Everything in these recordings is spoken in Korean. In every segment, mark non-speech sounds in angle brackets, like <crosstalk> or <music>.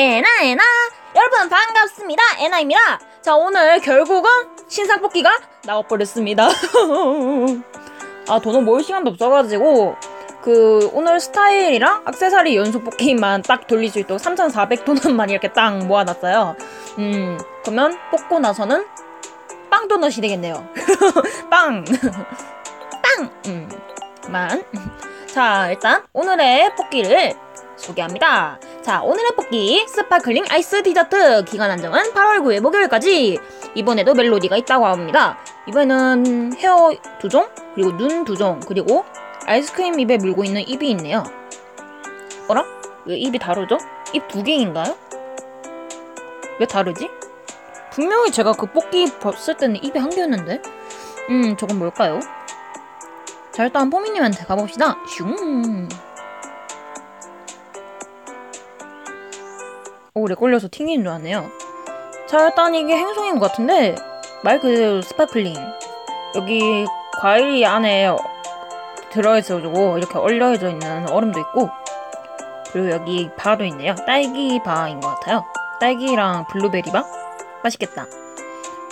에나 에나 여러분 반갑습니다 에나입니다 자 오늘 결국은 신상 뽑기가 나와버렸습니다 <laughs> 아 돈은 모을 시간도 없어가지고 그 오늘 스타일이랑 악세사리 연속 뽑기만 딱 돌릴 수 있도록 3,400도넛만 이렇게 딱 모아놨어요 음 그러면 뽑고 나서는 빵 도넛이 되겠네요 <laughs> 빵! <laughs> 빵! 음, 만. 자, 일단 오늘의 뽑기를 소개합니다. 자, 오늘의 뽑기 스파클링 아이스 디저트 기간 한정은 8월 9일 목요일까지 이번에도 멜로디가 있다고 합니다. 이번에는 헤어 두 종, 그리고 눈 두 종, 그리고 아이스크림 입에 물고 있는 입이 있네요. 어라? 왜 입이 다르죠? 입 두 개인가요? 왜 다르지? 분명히 제가 그 뽑기 봤을 때는 입이 한 개였는데? 음, 저건 뭘까요? 자, 일단 뽀미님한테 가봅시다. 슝. 오, 렉 걸려서 튕기는 줄 아네요. 자, 일단 이게 행성인 것 같은데, 말 그대로 스파클링. 여기 과일이 안에 들어있어가지고 이렇게 얼려져 있는 얼음도 있고, 그리고 여기 바도 있네요. 딸기 바인 것 같아요. 딸기랑 블루베리 바? 맛있겠다.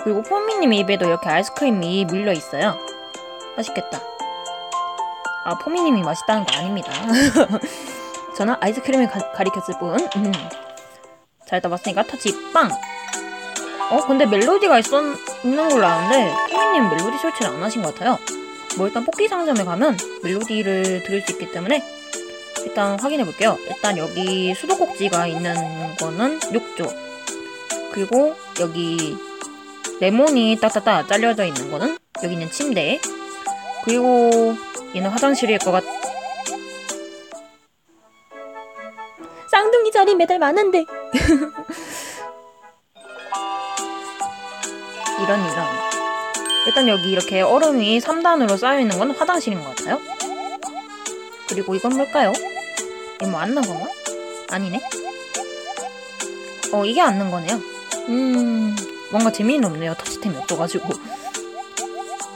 그리고 뽀미님 입에도 이렇게 아이스크림이 물려 있어요. 맛있겠다. 아, 포미님이 맛있다는 거 아닙니다. <laughs> 저는 아이스크림을 가, 가리켰을 뿐. 음. 자, 일단 봤으니까 터치 빵! 어, 근데 멜로디가 있었, 있는 걸로 아는데, 포미님 멜로디 설치를 안 하신 것 같아요. 뭐, 일단 뽑기 상점에 가면 멜로디를 들을 수 있기 때문에, 일단 확인해 볼게요. 일단 여기 수도꼭지가 있는 거는 6조. 그리고 여기 레몬이 딱딱딱 잘려져 있는 거는 여기 있는 침대. 그리고 얘는 화장실일 것 같... 쌍둥이 자리 매달 많은데 <laughs> 이런 이런 일단 여기 이렇게 얼음이 3단으로 쌓여있는 건 화장실인 것 같아요 그리고 이건 뭘까요? 이거 뭐 앉는 건가? 아니네 어 이게 앉는 거네요 음 뭔가 재미는 없네요 터치템이 없어가지고 <laughs>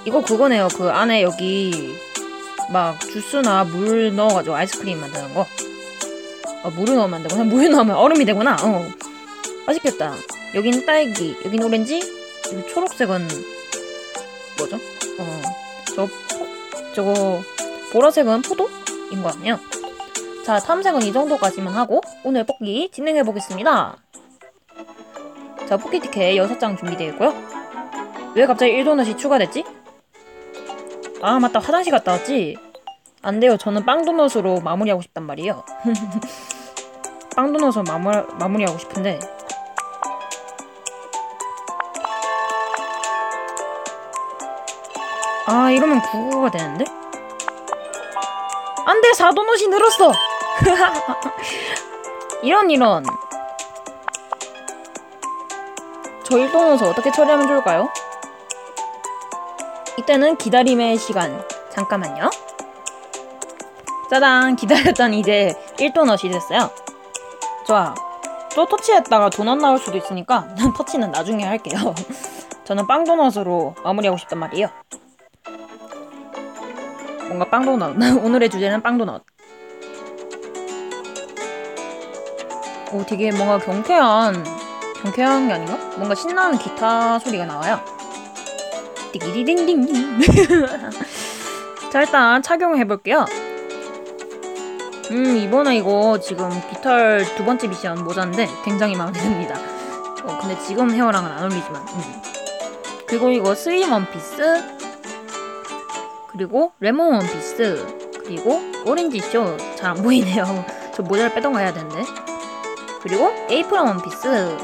이거 그거네요 그 안에 여기 막 주스나 물 넣어가지고 아이스크림 만드는 거. 어, 물을 넣으면 안 되구나. 물 넣으면 얼음이 되구나. 어. 맛있겠다. 여긴 딸기, 여긴 오렌지, 여기 초록색은 뭐죠? 어, 저, 저거 보라색은 포도인 거 아니에요? 자, 탐색은 이 정도까지만 하고 오늘 뽑기 진행해 보겠습니다. 자, 뽑기 티켓 6장 준비되어 있고요. 왜 갑자기 1도넛이 추가됐지? 아 맞다 화장실 갔다 왔지? 안 돼요 저는 빵도넛으로 마무리하고 싶단 말이에요 <laughs> 빵도넛으로 마무, 마무리하고 싶은데 아 이러면 9구가 되는데? 안돼 4도넛이 늘었어 <laughs> 이런 이런 저 1도넛을 어떻게 처리하면 좋을까요? 이때는 기다림의 시간. 잠깐만요. 짜잔! 기다렸더니 이제 1도넛이 됐어요. 좋아. 또 터치했다가 도넛 나올 수도 있으니까 <laughs> 터치는 나중에 할게요. <laughs> 저는 빵 도넛으로 마무리하고 싶단 말이에요. 뭔가 빵 도넛. <laughs> 오늘의 주제는 빵 도넛. 오, 되게 뭔가 경쾌한, 경쾌한 게 아닌가? 뭔가 신나는 기타 소리가 나와요. 띠기디딩딩 자 일단 착용해 볼게요 음 이번에 이거 지금 깃털 두 번째 미션 모자인데 굉장히 마음에 듭니다. 어 근데 지금 헤어랑은 안 어울리지만 음. 그리고 이거 스윗 원피스 그리고 레몬 원피스 그리고 오렌지 쇼 잘 안 보이네요. <laughs> 저 모자를 빼던가 해야 되는데. 그리고 에이프런 원피스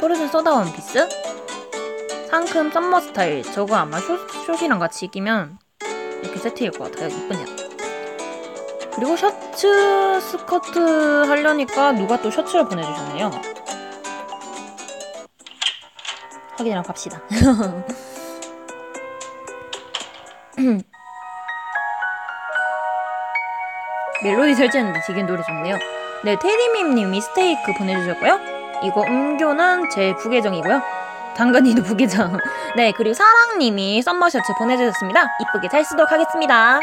포르쉐 소다 원피스 상큼 썸머 스타일. 저거 아마 숏, 숏이랑 같이 끼면 이렇게 세트일 것 같아요. 이쁘냐 그리고 셔츠 스커트 하려니까 누가 또 셔츠를 보내주셨네요 확인하러 갑시다 <laughs> 멜로디 설치했는데 되게 노래 좋네요 네 테디밈님이 스테이크 보내주셨고요 이거 음교는 제 부계정이고요 당근이도 부기장. <laughs> 네, 그리고 사랑님이 썸머 셔츠 보내주셨습니다. 이쁘게 잘 쓰도록 하겠습니다.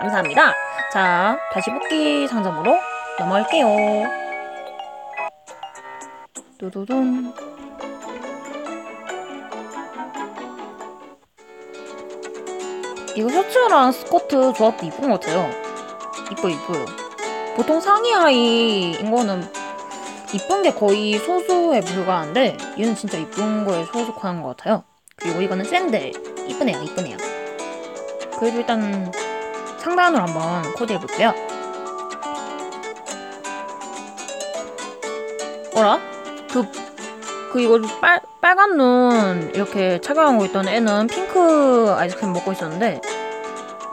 감사합니다. 자, 다시 뽑기 상점으로 넘어갈게요. 두두둔. 이거 셔츠랑 스커트 조합도 이쁜 것 같아요. 이뻐 이뻐요. 보통 상의 하의인 거는 이쁜 게 거의 소수에 불과한데 얘는 진짜 이쁜 거에 소속하는 것 같아요. 그리고 이거는 샌들 이쁘네요 이쁘네요. 그래도 일단 상단으로 한번 코디해 볼게요. 어라? 그, 그 이거 빨, 빨간 눈 이렇게 착용하고 있던 애는 핑크 아이스크림 먹고 있었는데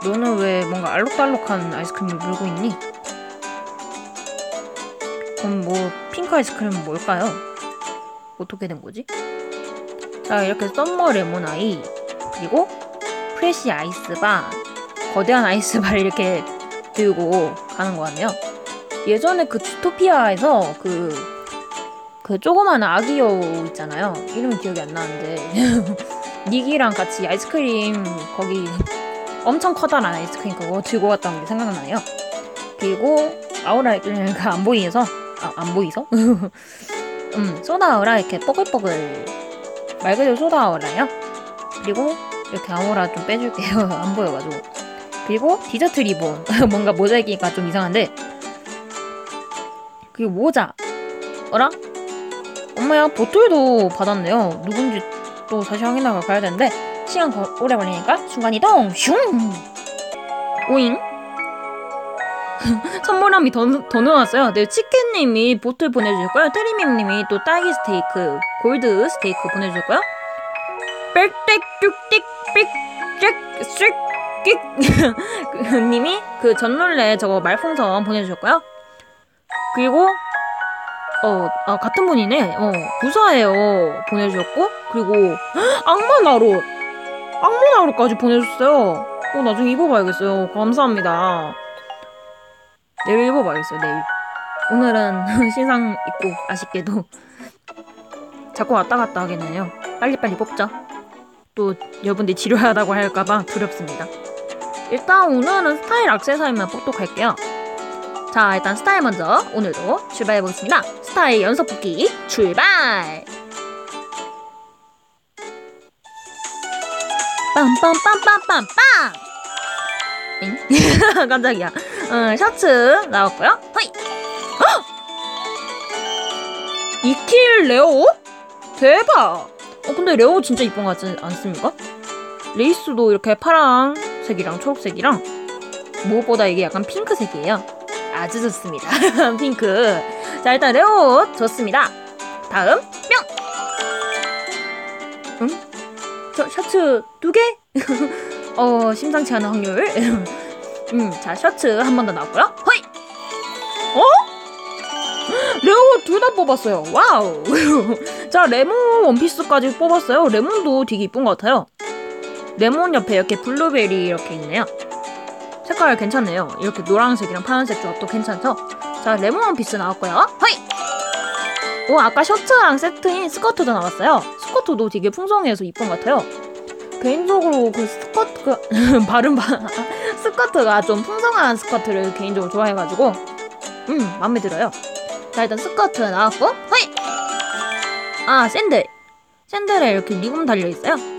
너는 왜 뭔가 알록달록한 아이스크림을 물고 있니? 그럼 뭐 핑크 아이스크림은 뭘까요? 어떻게 된 거지? 자 이렇게 썸머 레몬 아이 그리고 프레시 아이스바 거대한 아이스바를 이렇게 들고 가는 거 같네요. 예전에 그 주토피아에서 그, 그 조그마한 아기 여우 있잖아요. 이름이 기억이 안 나는데. <laughs> 닉이랑 같이 아이스크림 거기 엄청 커다란 아이스크림 그거 들고 갔던 게 생각나요. 그리고 아우라가 안 보이서, 아, 안 보이서? <laughs> 음, 소다아우라 이렇게 뽀글뽀글. 말 그대로 소다아우라요. 그리고 이렇게 아우라 좀 빼줄게요. <laughs> 안 보여가지고. 그리고 디저트 리본. <laughs> 뭔가 모자이크가 좀 이상한데. 그리고 모자. 어라? 엄마야, 보틀도 받았네요. 누군지 또 다시 확인하고 가야 되는데, 시간 거, 오래 걸리니까 순간이동! 슝! 오잉? <laughs> 선물함이 더, 더 넣어놨어요. 네, 치킨님이 보틀 보내주셨고요. 트리밍님이 또 딸기 스테이크, 골드 스테이크 보내주셨고요. 빽땡 뚝띡 삑쓱 끽 <laughs> 님이 그 전놀래 저거 말풍선 보내주셨고요. 그리고 어, 아, 같은 분이네. 어, 부사예요. 보내주셨고, 그리고, <gasps> 악마 나루! 악마 나루까지 보내주셨어요. 어, 나중에 입어봐야겠어요. 감사합니다. 내일 입어봐야겠어요, 내일. 오늘은 <laughs> 신상 입고, 아쉽게도. <laughs> 자꾸 왔다 갔다 하겠네요. 빨리빨리 뽑자. 또, 여러분들이 지루하다고 할까봐 두렵습니다. 일단 오늘은 스타일 악세사리만 뽑도록 할게요. 자, 일단 스타일 먼저 오늘도 출발해 보겠습니다. 스타일 연속 뽑기 출발! 빰빰빰빰빰빰! 엥? <laughs> 깜짝이야. 어, 셔츠 나왔고요. 허이! 헉! 이킬 레오? 대박! 어, 근데 레오 진짜 이쁜 것 같지 않습니까? 레이스도 이렇게 파랑 색이랑 초록색이랑 무엇보다 이게 약간 핑크색이에요. 아주 좋습니다. <laughs> 핑크. 자, 일단 레오 좋습니다. 다음 뿅. 응? 저 셔츠 두 개? <laughs> 어, 심상치 않은 확률. <laughs> 음, 자, 셔츠 한 번 더 나왔고요. 허이! 어? <gasps> 레오 둘 다 뽑았어요. 와우. 자, 레몬 원피스까지 뽑았어요. 레몬도 되게 이쁜 것 같아요. 레몬 옆에 이렇게 블루베리 이렇게 있네요. 색깔 괜찮네요. 이렇게 노란색이랑 파란색 조합도 괜찮죠? 자, 레몬 원피스 나왔고요. 허이! 오, 아까 셔츠랑 세트인 스커트도 나왔어요. 스커트도 되게 풍성해서 이쁜 것 같아요. 개인적으로 그 스커트, 그, <laughs> 발음, 바, <laughs> 스커트가 좀 풍성한 스커트를 개인적으로 좋아해가지고, 음, 마음에 들어요. 자, 일단 스커트 나왔고, 허이! 아, 샌들. 샌들에 이렇게 리본 달려있어요.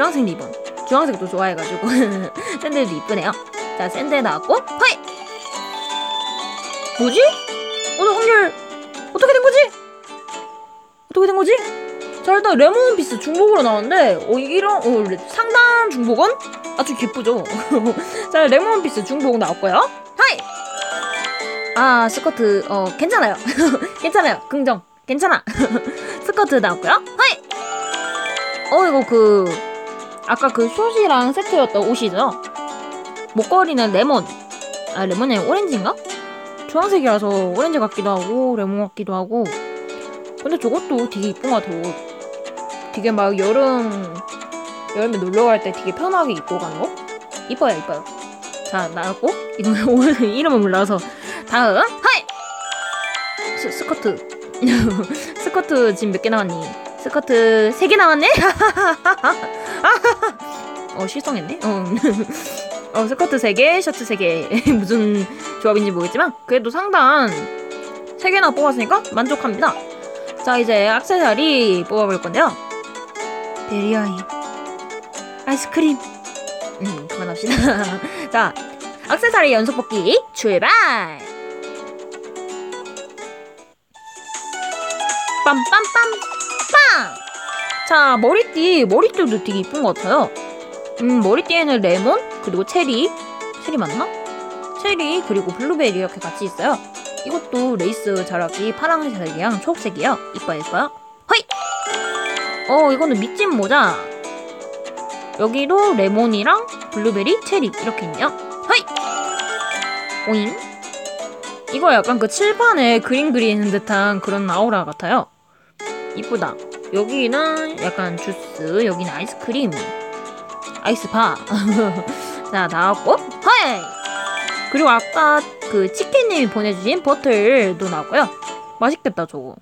주황색 리본. 주황색도 좋아해가지고 <laughs> 샌들도 이쁘네요. 자 샌들 나왔고 허이! 뭐지? 오늘 확률 어떻게 된 거지? 어떻게 된 거지? 자 일단 레몬 피스 중복으로 나왔는데 어 이런 어, 상단 중복은 아주 기쁘죠. <laughs> 자 레몬 피스 중복 나왔고요. 하이! 아 스커트 어 괜찮아요. <laughs> 괜찮아요. 긍정 괜찮아. 스커트 나왔고요. 하이! 어 이거 그 아까 그 숏이랑 세트였던 옷이죠. 목걸이는 레몬. 아, 레몬이 오렌지인가? 주황색이라서 오렌지 같기도 하고, 레몬 같기도 하고. 근데 저것도 되게 이쁜 것 같아요. 되게 막 여름, 여름에 놀러 갈 때 되게 편하게 입고 가는 거? 이뻐요, 이뻐요. 자, 나왔고, <laughs> 오늘 이름을 몰라서. 다음, 하이! 스, 스커트. <laughs> 스커트 지금 몇 개 나왔니? 스커트 3개 나왔네? <laughs> 어, 실성했네? 어. <laughs> 어, 스커트 3개, 셔츠 3개. <laughs> 무슨 조합인지 모르겠지만, 그래도 상단 3개나 뽑았으니까 만족합니다. 자, 이제 악세사리 뽑아볼 건데요. 베리아이. 아이스크림. 음, 그만합시다. <laughs> 자, 악세사리 연속 뽑기 출발! 빰빰빰! 빵! 자, 머리띠, 머리띠도 되게 이쁜 것 같아요. 음, 머리띠에는 레몬, 그리고 체리. 체리 맞나? 체리, 그리고 블루베리 이렇게 같이 있어요. 이것도 레이스 자락이 파란색이랑 초록색이에요. 이뻐요, 이뻐요. 허이! 어, 이거는 밑집 모자. 여기도 레몬이랑 블루베리, 체리 이렇게 있네요. 허이! 오잉? 이거 약간 그 칠판에 그림 그리는 듯한 그런 아우라 같아요. 이쁘다. 여기는 약간 주스, 여기는 아이스크림, 아이스바. <laughs> 자, 나왔고, 허이! 그리고 아까 그 치킨님이 보내주신 버틀도 나왔고요. 맛있겠다, 저거.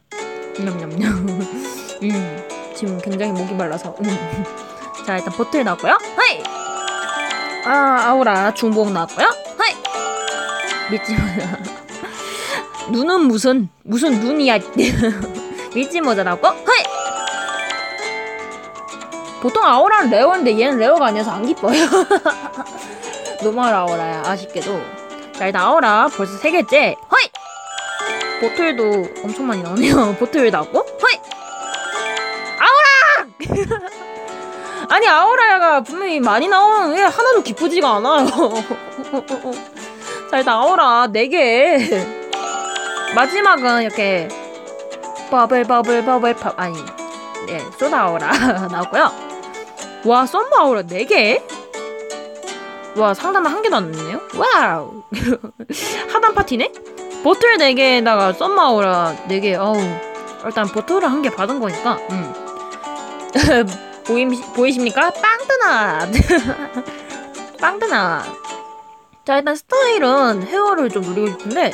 냠냠냠. <laughs> 음, 지금 굉장히 목이 말라서. 음. <laughs> 자, 일단 버틀 나왔고요. 허이! 아, 아우라 중복 나왔고요. 허이! 믿지 마. 눈은 무슨, 무슨 눈이야. 믿지 모자 나왔고, 허이! 보통 아우라는 레어인데 얘는 레어가 아니어서 안 기뻐요. <laughs> 노멀 아우라야, 아쉽게도. 자, 일단 아우라 벌써 세 개째. 허이! 보틀도 엄청 많이 나오네요. <laughs> 보틀 나왔고, 허이! 아우라! <laughs> 아니, 아우라가 분명히 많이 나오는데 하나도 기쁘지가 않아요. 자, 일단 아우라 네 개. 마지막은 이렇게 버블 버블 버블 팝 아니 네 아우라 나왔고요 와 썸머 아우라 4개? 와 상단은 한 개도 안 넣네요? 와우. <laughs> 하단 파티네? 보틀 4개에다가 썸머 아우라 4개 어우. 일단 보틀을 한 개 받은 거니까 음. <laughs> 보임, 보이십니까? 빵드나 <laughs> 빵드나 자 일단 스타일은 헤어를 좀 누리고 싶은데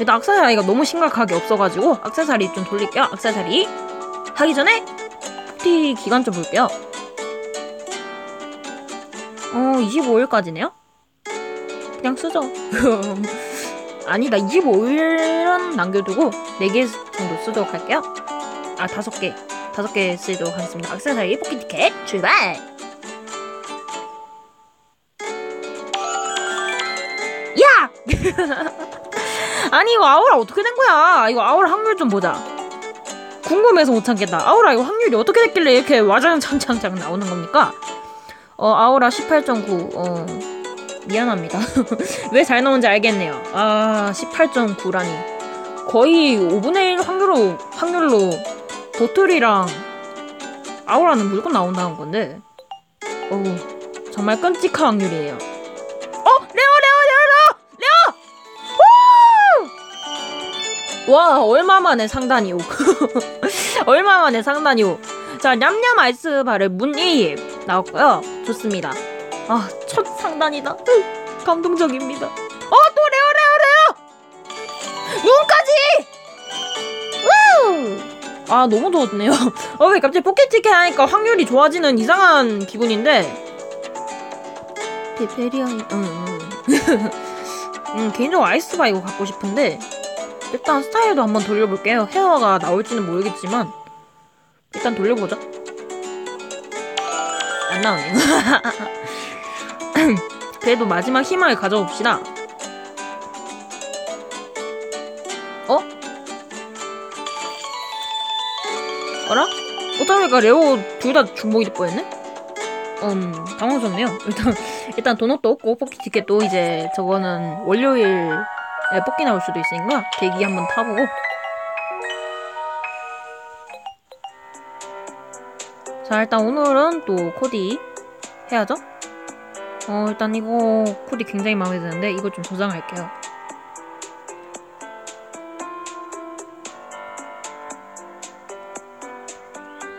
일단 악세사리가 너무 심각하게 없어가지고 악세사리 좀 돌릴게요. 악세사리. 하기 전에 티 기간 좀 볼게요. 어 25일까지네요. 그냥 쓰죠. <laughs> 아니다 25일은 남겨두고 4개 정도 쓰도록 할게요. 아 5개 5개 쓰도록 하겠습니다. 악세사리 포켓 티켓 출발! 야! <laughs> 아니 이거 아우라 어떻게 된 거야? 이거 아우라 확률 좀 보자. 궁금해서 못 참겠다. 아우라 이거 확률이 어떻게 됐길래 이렇게 와장창창창 나오는 겁니까? 어 아우라 18.9. 어 미안합니다. <laughs> 왜 잘 나온지 알겠네요. 아 18.9라니. 거의 5분의 1 확률로 확률로 보틀이랑 아우라는 무조건 나온다는 건데. 어우 정말 끔찍한 확률이에요. 어 레오 레오 레오 레오! 오! 와 얼마 만에 상단이 오 <laughs> 얼마 만에 상단이 오 자 냠냠 아이스바를 문이입 나왔고요. 좋습니다. 아 첫 상단이다. 으, 감동적입니다. 어 또 레어 레어 레어 눈까지! 우! 아 너무 좋네요. <laughs> 어 왜 갑자기 포켓티켓 하니까 확률이 좋아지는 이상한 기분인데. 베리아이 응, 응. 음, 개인적으로 아이스바 이거 갖고 싶은데 일단 스타일도 한번 돌려볼게요. 헤어가 나올지는 모르겠지만 일단 돌려보죠. 안 나오네요. <laughs> 그래도 마지막 희망을 가져봅시다. 어? 어라? 어쩌니까 레오 둘 다 중복이 될 뻔했네? 음, 당황스럽네요. 일단, 일단 도넛도 없고, 뽑기 티켓도 이제 저거는 월요일에 뽑기 나올 수도 있으니까 대기 한번 타보고. 자, 일단 오늘은 또 코디 해야죠? 어, 일단 이거 코디 굉장히 마음에 드는데 이거 좀 저장할게요.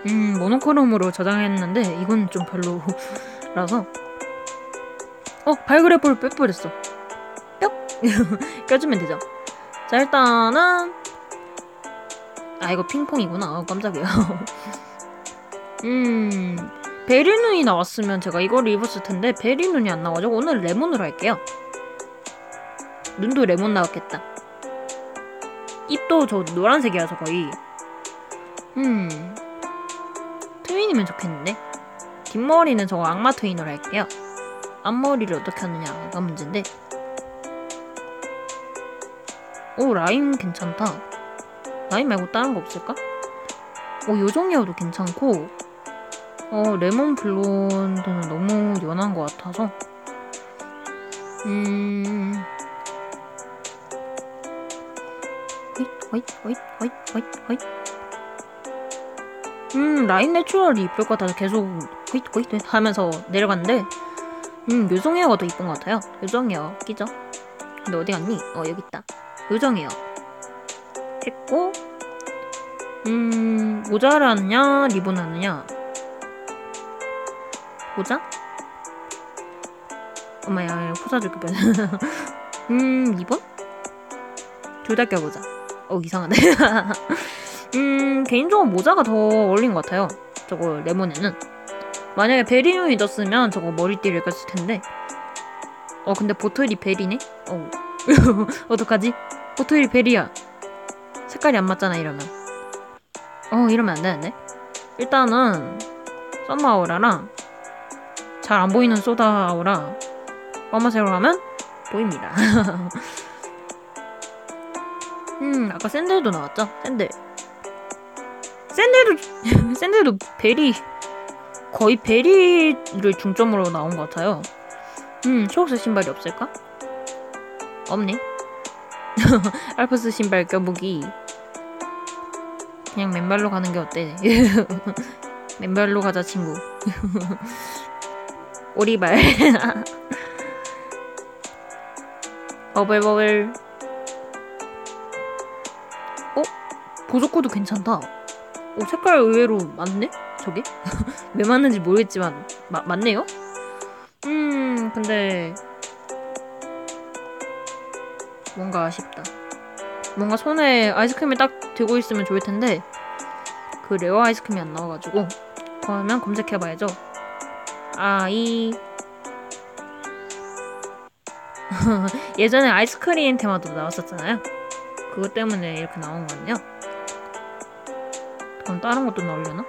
음, 모노크롬으로 저장했는데 이건 좀 별로라서 어, 발그래프를 빼버렸어. 뿅! <laughs> 껴주면 되죠. 자, 일단은 아, 이거 핑퐁이구나. 아, 깜짝이야. <laughs> 음, 베리눈이 나왔으면 제가 이거를 입었을 텐데 베리눈이 안 나와가지고 오늘 레몬으로 할게요. 눈도 레몬 나왔겠다. 입도 저 노란색이라서 거의 음. 트윈이면 좋겠는데? 뒷머리는 저거 악마 트윈으로 할게요. 앞머리를 어떻게 하느냐가 문제인데. 오, 라임 괜찮다. 라임 말고 다른 거 없을까? 오, 요정이어도 괜찮고, 어, 레몬 블론드는 너무 연한 것 같아서, 음, 호잇, 호잇, 호잇, 호잇, 호잇. 음, 라인 내추럴이 이쁠 것 같아서 계속 호잇, 호잇 하면서 내려갔는데, 음, 요정이어가 더 이쁜 것 같아요. 요정이어, 끼죠? 근데 어디 갔니? 어, 여기 있다. 요정이어. 했고, 음, 모자를 하느냐, 리본 하느냐. 모자? 엄마야, 포사줄게, 빨리. <laughs> 음, 리본? 둘다 껴보자. 어, 이상하네. <laughs> 음, 개인적으로 모자가 더 어울린 것 같아요. 저거, 레몬에는. 만약에 베리용이 졌으면 저거 머리띠를 꼈을 텐데. 어, 근데 보틀이 베리네? 어. <laughs> 어떡하지? 보틀이 베리야. 색깔이 안 맞잖아, 이러면. 어, 이러면 안 되는데? 일단은, 썸마오라랑, 잘 안 보이는 소다오라, 파마세로 하면 보입니다. <laughs> 음, 아까 샌들도 나왔죠? 샌들. 샌들도, <laughs> 샌들도 베리, 거의 베리를 중점으로 나온 것 같아요. 음, 초록색 신발이 없을까? 없네. <laughs> 알프스 신발 껴보기. 그냥 맨발로 가는 게 어때? 맨발로 가자, 친구. 오리발. <laughs> 버블버블. 어? 보조코도 괜찮다. 오, 색깔 의외로 맞네? 저게? <laughs> 왜 맞는지 모르겠지만, 마, 맞네요? 음, 근데. 뭔가 아쉽다. 뭔가 손에 아이스크림을 딱 들고 있으면 좋을 텐데, 그 레어 아이스크림이 안 나와가지고, 그러면 검색해봐야죠. 아이. <laughs> 예전에 아이스크림 테마도 나왔었잖아요. 그것 때문에 이렇게 나온 거 같네요. 그럼 다른 것도 나오려나?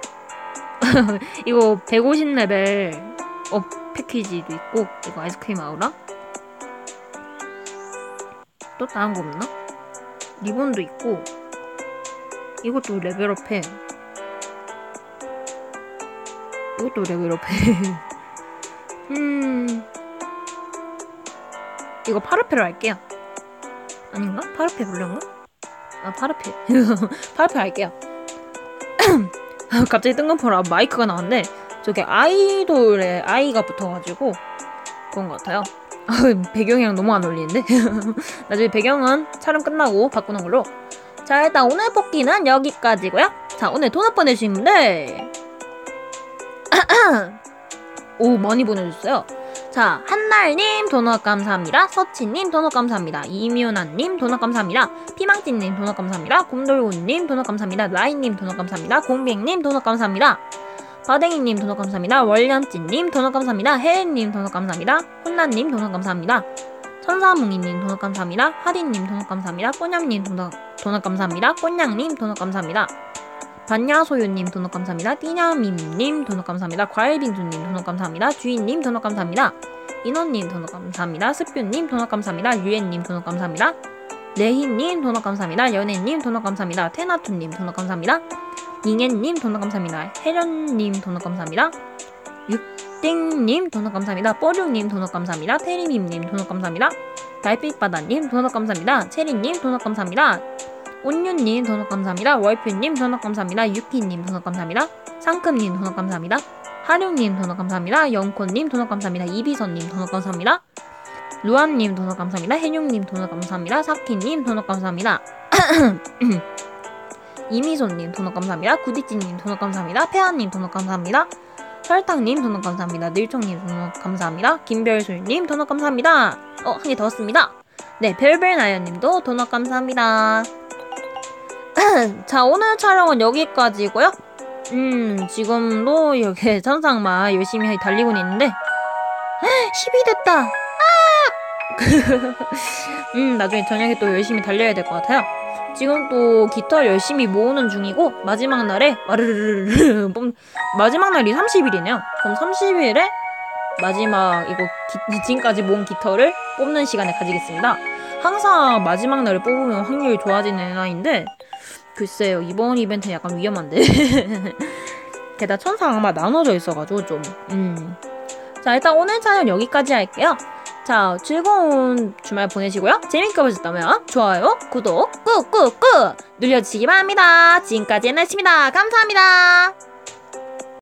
<laughs> 이거 150레벨 업 패키지도 있고 이거 아이스크림 아우라 또 다른 거 없나? 리본도 있고 이것도 레벨업해 이것도 레벨업해 <laughs> 음 이거 파르페로 할게요 아닌가? 파르페 불려인가? 아 파르페 <laughs> 파르페 할게요 <clears throat> 갑자기 뜬금포라 마이크가 나왔는데 저게 아이돌에 아이가 붙어가지고 그런 것 같아요. <laughs> 배경이랑 너무 안 어울리는데? <laughs> 나중에 배경은 촬영 끝나고 바꾸는 걸로. 자, 일단 오늘 뽑기는 여기까지고요. 자, 오늘 도넛 보내주신 분들. <clears throat> <clears throat> 오, 많이 보내주셨어요. 자, 한날님 도넛 감사합니다. 서치님 도넛 감사합니다. 이미우나님 도넛 감사합니다. 피망찌님 도넛 감사합니다. 곰돌고님 도넛 감사합니다. 라인님 도넛 감사합니다. 공백님 도넛 감사합니다. 바댕이님 도넛 감사합니다. 월련찌님 도넛 감사합니다. 혜은님 도넛 감사합니다. 혼나님 도넛 감사합니다. 천사뭉이님 도넛 감사합니다. 하디님 도넛 감사합니다. 꼬냠님 도넛 감사합니다. 꽃냥님 도넛 감사합니다. 반야소유님 도넛 감사합니다. 띠냐밈님 도넛 감사합니다. 과일빙수님 도넛 감사합니다. 주인님 도넛 감사합니다. 인원님 도넛 감사합니다. 스뀨님 도넛 감사합니다. 유엔님 도넛 감사합니다. 네희님 도넛 감사합니다. 연애님 도넛 감사합니다. 테나투님 도넛 감사합니다. 잉앤님 도넛 감사합니다. 혜련님 도넛 감사합니다. 육땡님 도넛 감사합니다. 뽀룡님 도넛 감사합니다. 테리밈님 도넛 감사합니다. 달빛바다님 도넛 감사합니다. 체리님 도넛 감사합니다. 온유님 도넛 감사합니다. 월표님 도넛 감사합니다. 유키님 도넛 감사합니다. 상큼님 도넛 감사합니다. 하룡님 도넛 감사합니다. 영코님 도넛 감사합니다. 이비선님 도넛 감사합니다. 루안님 도넛 감사합니다. 해뇽님 도넛 감사합니다. 사키님 도넛 감사합니다. 이미소님 도넛 감사합니다. 구디찌님 도넛 감사합니다. 페아님 도넛 감사합니다. 설탕님 도넛 감사합니다. 늘총님 도넛 감사합니다. 김별술님 도넛 감사합니다. 어, 한 개 더 왔습니다. 네, 벨벨나연님도 도넛 감사합니다. <clears throat> 자, 오늘 촬영은 여기까지고요. 음, 지금도 이렇게 <laughs> 천상마 열심히 달리고 있는데 <gasps> 10이 됐다. 아! <laughs> 음, 나중에 저녁에 또 열심히 달려야 될 것 같아요. 지금 또 깃털 열심히 모으는 중이고 마지막 날에 와르르르르 뽑- <laughs> 마지막 날이 30일이네요. 그럼 30일에 마지막 이거 기- 지금까지 모은 깃털을 뽑는 시간을 가지겠습니다. 항상 마지막 날을 뽑으면 확률이 좋아지는 아이인데 글쎄요 이번 이벤트는 약간 위험한데 <laughs> 게다가 천사 악마 나눠져 있어가지고 좀 음. 자 일단 오늘 차는 여기까지 할게요. 자 즐거운 주말 보내시고요. 재밌게 보셨다면 좋아요, 구독 꾹꾹꾹 눌러주시기 바랍니다. 지금까지 NS입니다. 감사합니다.